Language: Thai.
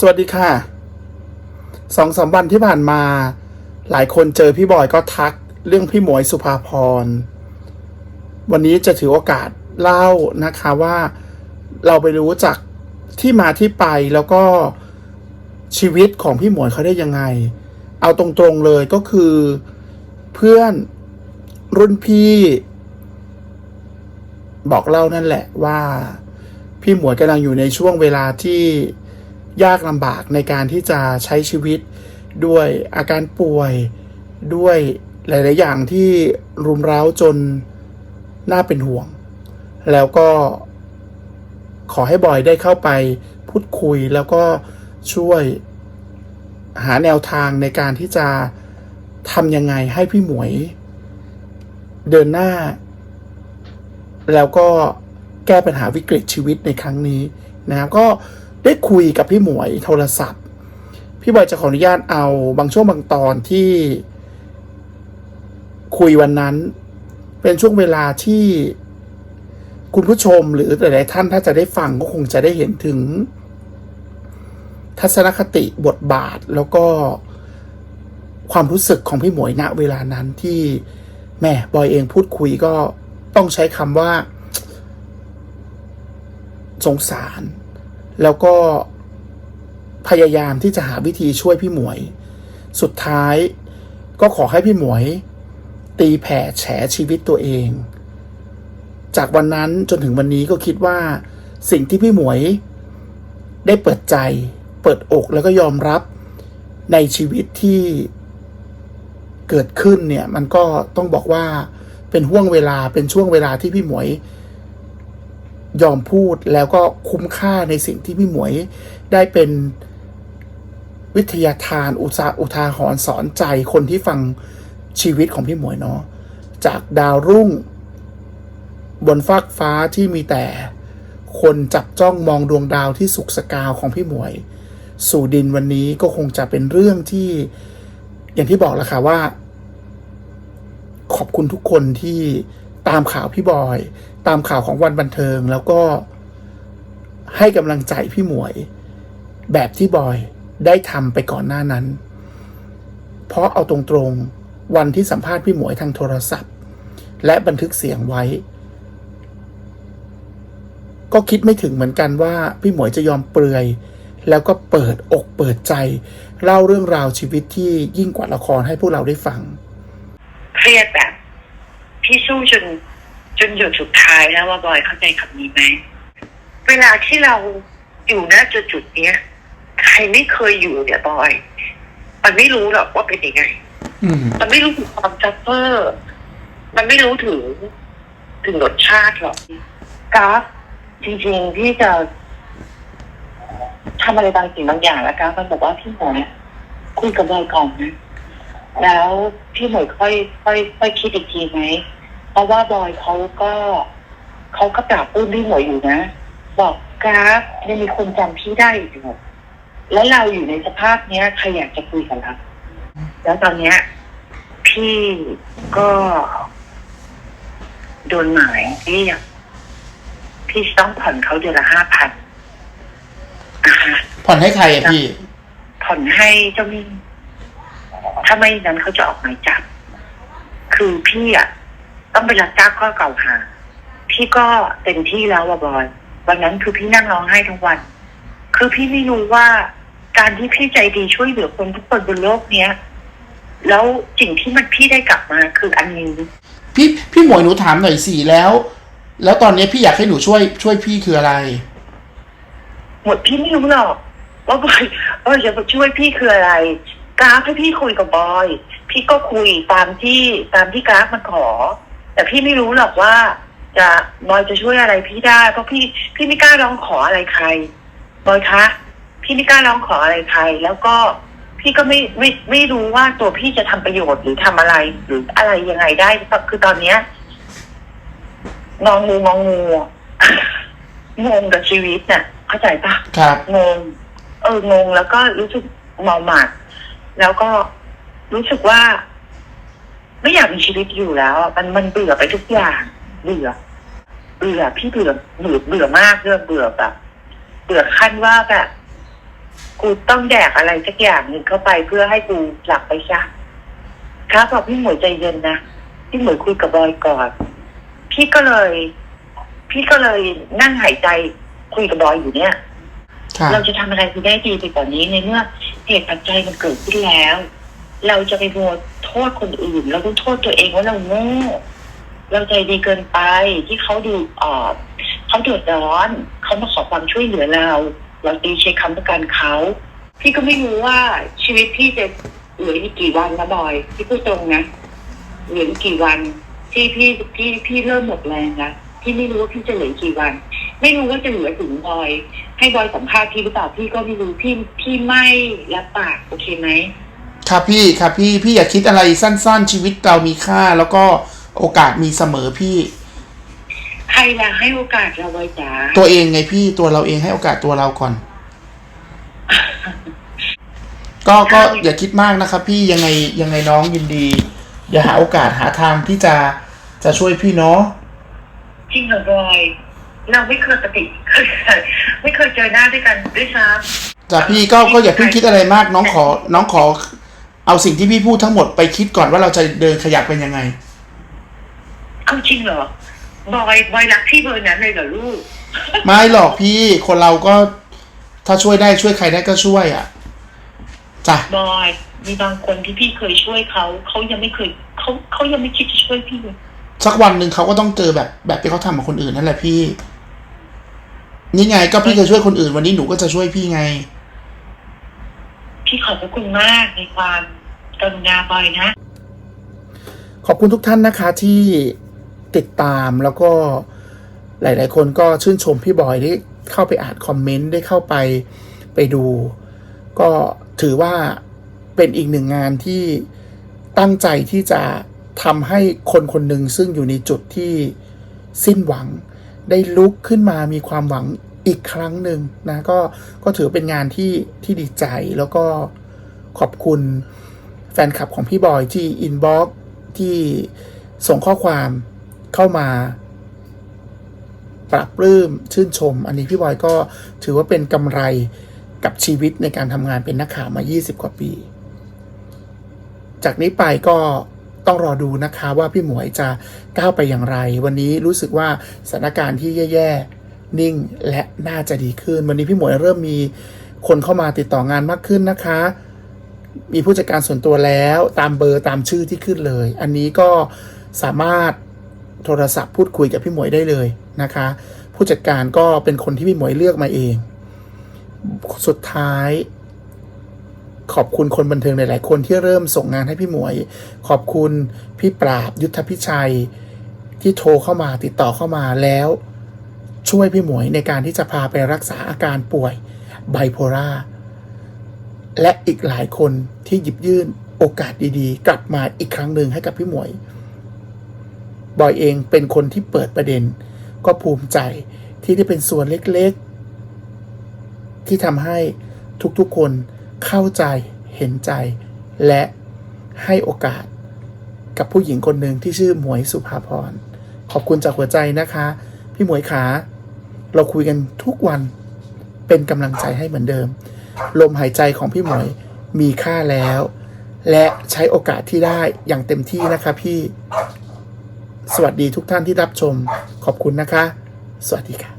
สวัสดีค่ะสองสามวันที่ผ่านมา หลายคนเจอพี่บอยก็ทักเรื่องพี่หมวยสุภาพร วันนี้จะถือโอกาสเล่านะคะว่าเราไปรู้จักที่มาที่ไปแล้วก็ชีวิตของพี่หมวยเขาได้ยังไง เอาตรงๆเลยก็คือ เพื่อนรุ่นพี่ บอกเล่านั่นแหละว่า พี่หมวยกำลังอยู่ในช่วงเวลาที่ ยากลำบากในการที่จะใช้ชีวิตด้วยอาการป่วยด้วยหลาย ๆ อย่างที่รุมเร้าจนน่าเป็นห่วง แล้วก็ขอให้บอยได้เข้าไปพูดคุยแล้วก็ช่วยหาแนวทางในการที่จะทำยังไงให้พี่หมวย เดินหน้า แล้วก็แก้ปัญหาวิกฤตชีวิตในครั้งนี้นะครับก็ ได้คุยกับพี่หมวยโทรศัพท์ พี่บอยจะขออนุญาตเอาบางช่วงบางตอนที่ คุยวันนั้น เป็นช่วงเวลาที่คุณผู้ชมหรือหลายๆท่านถ้าจะได้ฟังก็คงจะได้เห็นถึง ทัศนคติบทบาทแล้วก็ความรู้สึกของพี่หมวยณเวลานั้นที่แม่บอยเองพูดคุยก็ต้องใช้คำว่า สงสาร แล้วก็พยายามที่จะหาวิธีช่วยพี่หมวย สุดท้ายก็ขอให้พี่หมวย ตีแผ่แฉชีวิตตัวเอง จากวันนั้นจนถึงวันนี้ก็คิดว่า สิ่งที่พี่หมวย ได้เปิดใจ เปิดอกแล้วก็ยอมรับในชีวิตที่เกิดขึ้นเนี่ย มันก็ต้องบอกว่าเป็นห่วงเวลาเป็นช่วงเวลาที่พี่หมวย ยอมพูดแล้วก็คุ้มค่าในสิ่งที่พี่หมวยได้เป็นวิทยาทานอุตสาอุทาหรณ์สอนใจคนที่ฟังชีวิตของพี่หมวยเนาะจากดาวรุ่ง บนฟากฟ้าที่มีแต่คนจับจ้องมองดวงดาวที่สุกสกาวของพี่หมวย สู่ดินวันนี้ก็คงจะเป็นเรื่องที่อย่างที่บอกแล้วค่ะว่า ขอบคุณทุกคนที่ตามข่าวพี่บอย ตามข่าวของวันบันเทิง แล้วก็ให้กำลังใจพี่หมวย แบบที่บอยได้ทำไปก่อนหน้านั้น เพราะเอาตรงๆวันที่สัมภาษณ์พี่หมวยทางโทรศัพท์ และบันทึกเสียงไว้ ก็คิดไม่ถึงเหมือนกันว่าพี่หมวยจะยอมเปลือย แล้วก็เปิดอกเปิดใจ เล่าเรื่องราวชีวิตที่ยิ่งกว่าละครให้พวกเราได้ฟัง เครียดแบบพี่สู้จน จนหยดสุดท้ายแล้วว่าบอยเข้าใจคำนี้ไหมเวลาที่เราอยู่ณจุดจุดๆเนี้ยใครไม่เคยอยู่เนี่ยบอย มันไม่รู้หรอกว่าเป็นยังไงอืมมันไม่รู้ถึงความซัฟเฟอร์ มันไม่รู้ถึงถึงรสชาติหรอกกราฟจริงๆที่จะทำอะไรบางสิ่งบางอย่างแล้วกราฟมันบอกว่าพี่หมวยคุยกับบอยก่อนนะแล้วพี่หมวยค่อยค่อยค่อยคิดอีกทีไหม เพราะว่าบอยเขาก็เขาก็ปราบปลื้มพี่หมวยอยู่นะ บอกกราฟยังมีคนจำพี่ได้อยู่แล้วเราอยู่ในสภาพเนี้ยใครอยากจะคุยกับเราแล้วตอนเนี้ย พี่ก็โดนหมายเรียกพี่ต้องผ่อนเขาเดือนละห้าพันนะคะผ่อนให้ใครอะพี่ ผ่อนให้เจ้าหนี้ถ้าไม่นั้นเขาจะออกหมายจับ คือพี่อะ ต้องไปรับทราบข้อกล่าวหาพี่ก็เต็มที่แล้วอะบอย วันนั้นคือพี่นั่งร้องไห้ทั้งวัน คือพี่ไม่รู้ว่าการที่พี่ใจดีช่วยเหลือคนทุกคนบนโลกเนี้ย แล้วสิ่งที่มันพี่ได้กลับมาคืออันนี้พี่พี่หมวยหนูถามหน่อยสิแล้ว แล้วตอนนี้พี่อยากให้หนูช่วย ช่วยพี่คืออะไร หมดพี่ไม่รู้หรอกว่าบอยเออจะมาช่วยพี่คืออะไรกราฟให้พี่คุยกับบอย พี่ก็คุยตามที่ตามที่กราฟมันขอ แต่พี่ไม่รู้หรอกว่า จะบอยจะช่วยอะไรพี่ได้เพราะพี่พี่ไม่กล้าร้องขออะไรใครบอยคะพี่ไม่กล้าร้องขออะไรใคร แล้วก็พี่ก็ไม่ไม่ไม่รู้ว่าตัวพี่จะทำประโยชน์หรือทำอะไร หรืออะไรยังไงได้คือตอนเนี้ยงองูงองูงงกับชีวิตน่ะเข้าใจปะครับงง เอองงแล้วก็รู้สึกเมาหมัดแล้วก็รู้สึกว่า ไม่อยากมีชีวิตอยู่แล้วอะมันมันเบื่อไปทุกอย่าง เบื่อ เบื่อพี่เบื่อเบื่อเบื่อมากเรื่องเบื่อแบบเบื่อขั้นว่าแบบกูต้องแดกอะไรสักอย่างหนึ่งเข้าไปเพื่อให้กูหลับไปซะครับบอกพี่หมวยใจเย็นนะพี่หมวยคุยกับบอยก่อนพี่ก็เลย พี่ก็เลยนั่งหายใจคุยกับบอยอยู่เนี่ย ค่ะ เราจะทำอะไรคือได้ดีไปกว่านี้ในเมื่อเหตุปัจจัยมันเกิดขึ้นแล้ว เราจะไปมัวโทษคนอื่น เราต้องโทษตัวเองว่าเราโง่เราใจดีเกินไปที่เขาดูอ่อเขาเดือดร้อน เขามาขอความช่วยเหลือเรา เราตีเช็คคำประกันเขาพี่ก็ไม่รู้ว่าชีวิตพี่จะเหลืออีกกี่วันนะบอยพี่พูดตรงนะเหลืออีกกี่วัน ที่พี่พี่พี่เริ่มหมดแรงนะพี่ไม่รู้ว่าพี่จะเหลือกกี่วัน ไม่รู้ว่าจะเหลือถึงบอย ให้บอยสัมภาษณ์พี่หรือเปล่าพี่ก็ไม่รู้พี่พี่ไม่รับปากโอเคไหม ครับพี่ครับพี่พี่อย่าคิดอะไรสั้น ๆ ชีวิตเรามีค่า แล้วก็โอกาสมีเสมอพี่ ใครล่ะให้โอกาสเราบอยจ๋าตัวเองไงพี่ตัวเราเองให้โอกาสตัวเราก่อน ก็ก็อย่าคิดมากนะครับ พี่ยังไงยังไงน้องยินดี อย่าหาโอกาสหาทางที่จะจะช่วยพี่เนาะจริงเหรอบอย เราไม่เคยปฏิไม่เคยเจอหน้าด้วยกันด้วยซ้แต่พี่ก็ก็อย่าเพิ่งคิดอะไรมากน้องขอน้องขอ เอาสิ่งที่พี่พูดทั้งหมดไปคิดก่อนว่าเราจะเดินขยับเป็นยังไงำเอาจริงเหรอบอยบอยรักพี่เบอร์นั้นเลยเหรอลูก ไม่หรอกพี่คนเราก็ถ้าช่วยได้ช่วยใครได้ก็ช่วยอะจ้ะบอยมีบางคนที่พี่เคยช่วยเขาเขายังไม่เคยเขาเขายังไม่คิดจะช่วยพี่เลยสักวันหนึ่งเขาก็ต้องเจอแบบแบบที่เขาทำกับคนอื่นนั่นแหละพี่ นี่ไงก็พี่เคยช่วยคนอื่นวันนี้หนูก็จะช่วยพี่ไง พี่ขอบพระคุณมากในความกรุณาบอยนะ ขอบคุณทุกท่านนะคะที่ติดตามแล้วก็หลาย ๆ คนก็ชื่นชมพี่บอยได้เข้าไปอ่านคอมเมนต์ได้เข้าไปไปดู ก็ถือว่าเป็นอีกหนึ่งงานที่ตั้งใจที่จะทำให้คนคนหนึ่งซึ่งอยู่ในจุดที่สิ้นหวัง ได้ลุกขึ้นมามีความหวัง อีกครั้งหนึ่งนะก็ก็ถือเป็นงานที่ที่ดีใจแล้วก็ขอบคุณแฟนคลับของพี่บอยที่อินบ็อกที่ส่งข้อความเข้ามาปรับปลื้มชื่นชม อันนี้พี่บอยก็ถือว่าเป็นกำไรกับชีวิตในการทำงานเป็นนักข่าวมา 20 กว่าปี จากนี้ไปก็ต้องรอดูนะคะว่าพี่หมวยจะก้าวไปอย่างไร วันนี้รู้สึกว่าสถานการณ์ที่แย่ๆ นิ่งและน่าจะดีขึ้น วันนี้พี่หมวยเริ่มมีคนเข้ามาติดต่องานมากขึ้นนะคะ มีผู้จัดการส่วนตัวแล้วตามเบอร์ตามชื่อที่ขึ้นเลย อันนี้ก็สามารถโทรศัพท์พูดคุยกับพี่หมวยได้เลยนะคะ ผู้จัดการก็เป็นคนที่พี่หมวยเลือกมาเอง สุดท้าย ขอบคุณคนบันเทิงหลาย ๆ คนที่เริ่มส่งงานให้พี่หมวย ขอบคุณพี่ปราบยุทธพิชัยที่โทรเข้ามาติดต่อเข้ามาแล้ว ช่วยพี่หมวยในการที่จะพาไปรักษาอาการป่วยไบโพล่าและอีกหลายคนที่หยิบยื่นโอกาสดีๆ กลับมาอีกครั้งหนึ่งให้กับพี่หมวย บอยเองเป็นคนที่เปิดประเด็น ก็ภูมิใจที่ได้เป็นส่วนเล็กๆ ที่ทำให้ทุกๆคนเข้าใจเห็นใจ และให้โอกาสกับผู้หญิงคนหนึ่งที่ชื่อหมวยสุภาพร ขอบคุณจากหัวใจนะคะ พี่หมวยขา เราคุยกันทุกวันเป็นกำลังใจให้เหมือนเดิม ลมหายใจของพี่หมวยมีค่าแล้ว และใช้โอกาสที่ได้อย่างเต็มที่นะคะพี่ สวัสดีทุกท่านที่รับชม ขอบคุณนะคะ สวัสดีค่ะ